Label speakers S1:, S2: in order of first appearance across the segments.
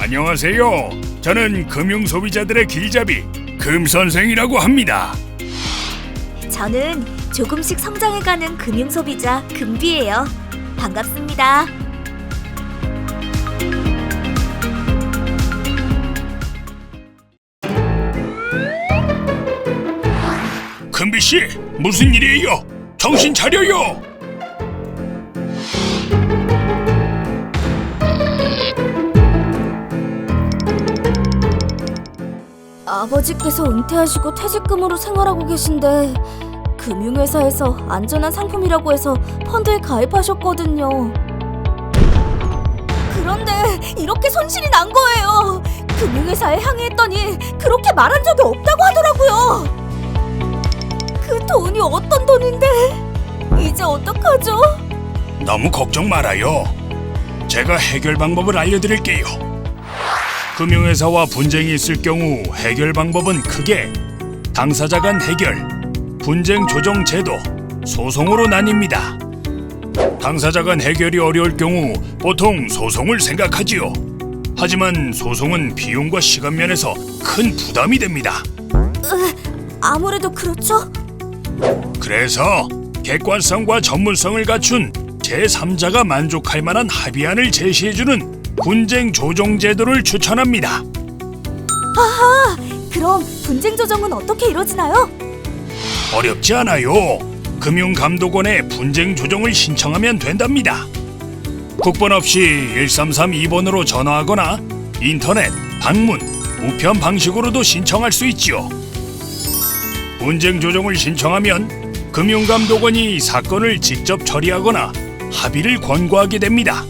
S1: 안녕하세요. 저는 금융 소비자들의 길잡이 금 선생이라고 합니다.
S2: 저는 조금씩 성장해가는 금융 소비자 금비예요. 반갑습니다.
S1: 금비 씨, 무슨 일이에요? 정신 차려요.
S2: 아버지께서 은퇴하시고 퇴직금으로 생활하고 계신데 금융회사에서 안전한 상품이라고 해서 펀드에 가입하셨거든요. 그런데 이렇게 손실이 난 거예요. 금융회사에 항의했더니 그렇게 말한 적이 없다고 하더라고요. 그 돈이 어떤 돈인데 이제 어떡하죠?
S1: 너무 걱정 말아요. 제가 해결 방법을 알려드릴게요. 금융회사와 분쟁이 있을 경우 해결 방법은 크게 당사자 간 해결, 분쟁 조정 제도, 소송으로 나뉩니다. 당사자 간 해결이 어려울 경우 보통 소송을 생각하지요. 하지만 소송은 비용과 시간 면에서 큰 부담이 됩니다.
S2: 아무래도 그렇죠.
S1: 그래서 객관성과 전문성을 갖춘 제3자가 만족할 만한 합의안을 제시해주는 분쟁 조정 제도를 추천합니다.
S2: 그럼 분쟁 조정은 어떻게 이루어지나요?
S1: 어렵지 않아요. 금융감독원에 분쟁 조정을 신청하면 된답니다. 국번 없이 1332번으로 전화하거나 인터넷, 방문, 우편 방식으로도 신청할 수 있지요. 분쟁 조정을 신청하면 금융감독원이 사건을 직접 처리하거나 합의를 권고하게 됩니다.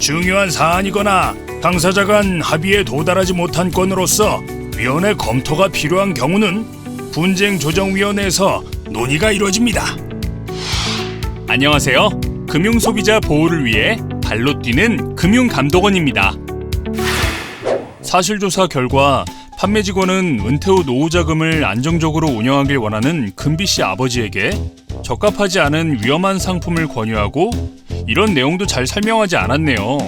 S1: 중요한 사안이거나 당사자 간 합의에 도달하지 못한 건으로서 위원회 검토가 필요한 경우는 분쟁조정위원회에서 논의가 이루어집니다.
S3: 안녕하세요. 금융 소비자 보호를 위해 발로 뛰는 금융감독원입니다. 사실조사 결과 판매 직원은 은퇴 후 노후 자금을 안정적으로 운영하길 원하는 금비 씨 아버지에게 적합하지 않은 위험한 상품을 권유하고 이런 내용도 잘 설명하지 않았네요.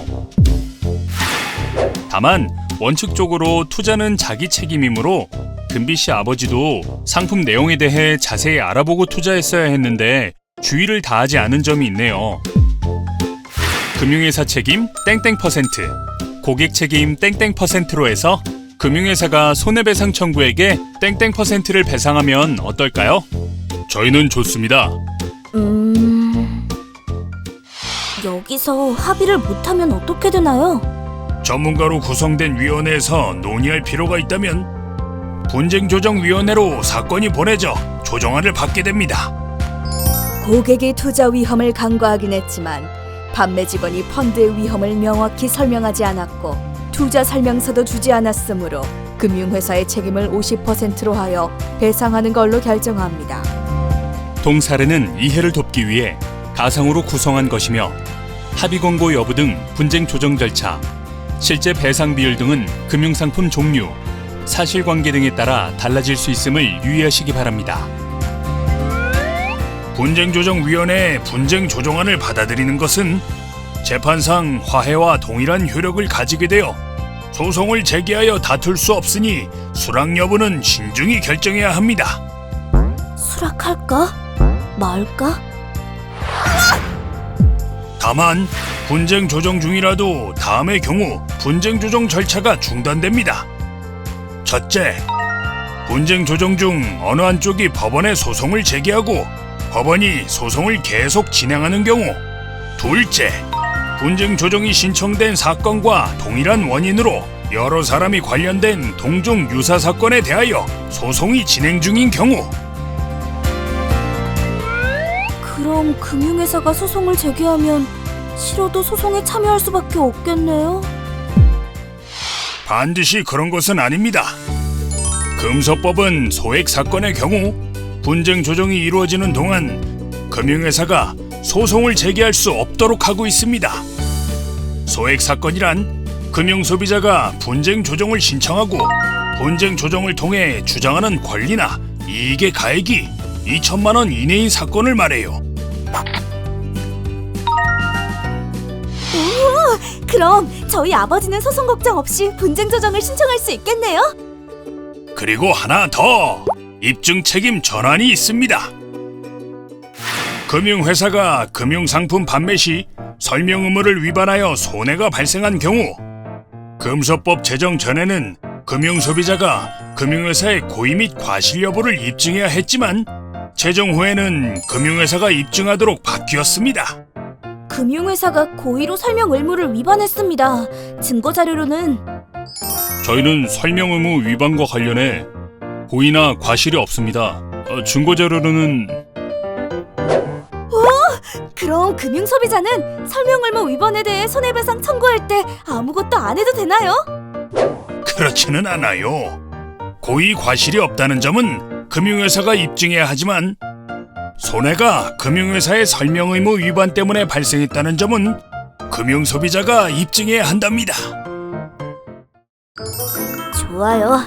S3: 다만 원칙적으로 투자는 자기 책임이므로 금비 씨 아버지도 상품 내용에 대해 자세히 알아보고 투자했어야 했는데 주의를 다하지 않은 점이 있네요. 금융회사 책임 땡땡 퍼센트, 고객 책임 땡땡 퍼센트로 해서 금융회사가 손해배상 청구에게 땡땡 퍼센트를 배상하면 어떨까요?
S1: 저희는 좋습니다.
S2: 음... 여기서 합의를 못하면 어떻게 되나요?
S1: 전문가로 구성된 위원회에서 논의할 필요가 있다면 분쟁조정위원회로 사건이 보내져 조정안을 받게 됩니다.
S2: 고객의 투자 위험을 간과하긴 했지만 판매 직원이 펀드의 위험을 명확히 설명하지 않았고 투자 설명서도 주지 않았으므로 금융회사의 책임을 50%로 하여 배상하는 걸로 결정합니다.
S3: 동사례는 이해를 돕기 위해 가상으로 구성한 것이며 합의 권고 여부 등 분쟁 조정 절차, 실제 배상 비율 등은 금융상품 종류, 사실관계 등에 따라 달라질 수 있음을 유의하시기 바랍니다.
S1: 분쟁조정위원회의 분쟁조정안을 받아들이는 것은 재판상 화해와 동일한 효력을 가지게 되어 소송을 제기하여 다툴 수 없으니 수락 여부는 신중히 결정해야 합니다.
S2: 수락할까? 말까?
S1: 다만 분쟁 조정 중이라도 다음의 경우 분쟁 조정 절차가 중단됩니다. 첫째, 분쟁 조정 중 어느 한쪽이 법원에 소송을 제기하고 법원이 소송을 계속 진행하는 경우. 둘째, 분쟁 조정이 신청된 사건과 동일한 원인으로 여러 사람이 관련된 동종 유사 사건에 대하여 소송이 진행 중인 경우.
S2: 그럼 금융회사가 소송을 제기하면 싫어도 소송에 참여할 수밖에 없겠네요.
S1: 반드시 그런 것은 아닙니다. 금소법은 소액 사건의 경우 분쟁 조정이 이루어지는 동안 금융회사가 소송을 제기할 수 없도록 하고 있습니다. 소액 사건이란 금융 소비자가 분쟁 조정을 신청하고 분쟁 조정을 통해 주장하는 권리나 이익의 가액이 2천만 원 이내인 사건을 말해요.
S2: 그럼 저희 아버지는 소송 걱정 없이 분쟁 조정을 신청할 수 있겠네요?
S1: 그리고 하나 더 입증 책임 전환이 있습니다. 금융회사가 금융상품 판매 시 설명 의무를 위반하여 손해가 발생한 경우 금소법 제정 전에는 금융소비자가 금융회사의 고의 및 과실 여부를 입증해야 했지만 제정 후에는 금융회사가 입증하도록 바뀌었습니다.
S2: 금융회사가 고의로 설명 의무를 위반했습니다. 증거 자료로는
S3: 저희는 설명 의무 위반과 관련해 고의나 과실이 없습니다. 어, 증거 자료로는
S2: 그럼 금융 소비자는 설명 의무 위반에 대해 손해배상 청구할 때 아무것도 안 해도 되나요?
S1: 그렇지는 않아요. 고의 과실이 없다는 점은 금융회사가 입증해야 하지만 손해가 금융회사의 설명 의무 위반 때문에 발생했다는 점은 금융소비자가 입증해야 한답니다.
S2: 좋아요.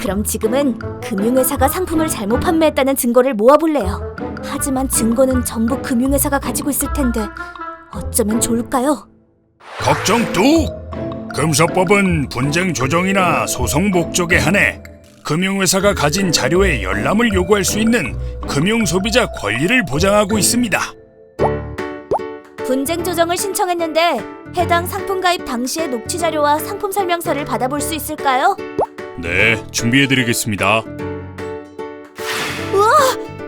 S2: 그럼 지금은 금융회사가 상품을 잘못 판매했다는 증거를 모아볼래요. 하지만 증거는 전부 금융회사가 가지고 있을 텐데 어쩌면 좋을까요?
S1: 걱정 뚝! 금소법은 분쟁 조정이나 소송 목적에 한해 금융회사가 가진 자료에 열람을 요구할 수 있는 금융소비자 권리를 보장하고 있습니다.
S2: 분쟁 조정을 신청했는데 해당 상품 가입 당시의 녹취 자료와 상품 설명서를 받아볼 수 있을까요?
S3: 네, 준비해드리겠습니다.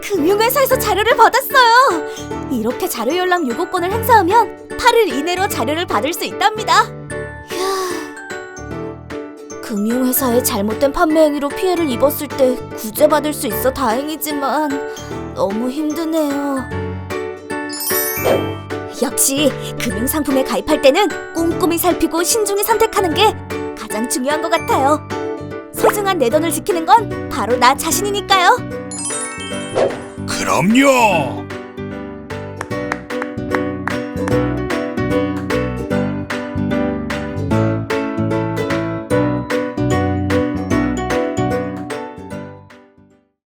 S2: 금융회사에서 자료를 받았어요. 이렇게 자료 열람 요구권을 행사하면 8일 이내로 자료를 받을 수 있답니다. 휴... 금융회사의 잘못된 판매 행위로 피해를 입었을 때 구제받을 수 있어 다행이지만 너무 힘드네요. 역시 금융상품에 가입할 때는 꼼꼼히 살피고 신중히 선택하는 게 가장 중요한 것 같아요. 소중한 내 돈을 지키는 건 바로 나 자신이니까요.
S1: 그럼요!